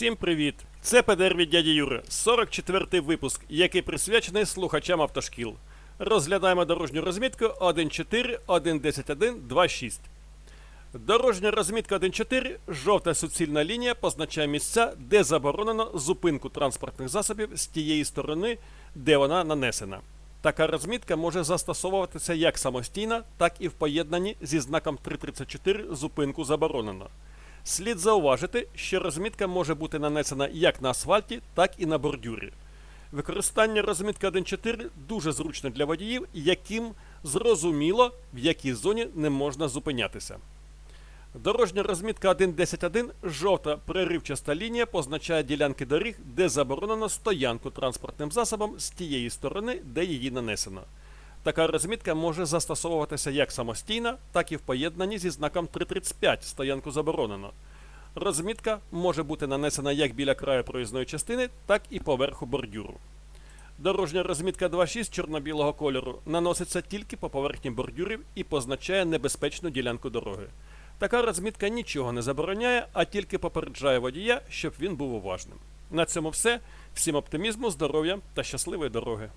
Всім привіт! Це ПДР від дяді Юри, 44-й випуск, який присвячений слухачам автошкіл. Розглядаємо дорожню розмітку 1.4, 1.10.1, 2.6. Дорожня розмітка 1.4 жовта суцільна лінія позначає місця, де заборонено зупинку транспортних засобів з тієї сторони, де вона нанесена. Така розмітка може застосовуватися як самостійно, так і в поєднанні зі знаком 334 зупинку заборонено. Слід зауважити, що розмітка може бути нанесена як на асфальті, так і на бордюрі. Використання розмітки 1.4 дуже зручно для водіїв, яким зрозуміло, в якій зоні не можна зупинятися. Дорожня розмітка 1.10.1 жовта переривчаста лінія позначає ділянки доріг, де заборонено стоянку транспортним засобом з тієї сторони, де її нанесено. Така розмітка може застосовуватися як самостійно, так і в поєднанні зі знаком 335 стоянку заборонено. Розмітка може бути нанесена як біля краю проїзної частини, так і поверху бордюру. Дорожня розмітка 2.6 чорно-білого кольору наноситься тільки по поверхні бордюрів і позначає небезпечну ділянку дороги. Така розмітка нічого не забороняє, а тільки попереджає водія, щоб він був уважним. На цьому все. Всім оптимізму, здоров'я та щасливої дороги.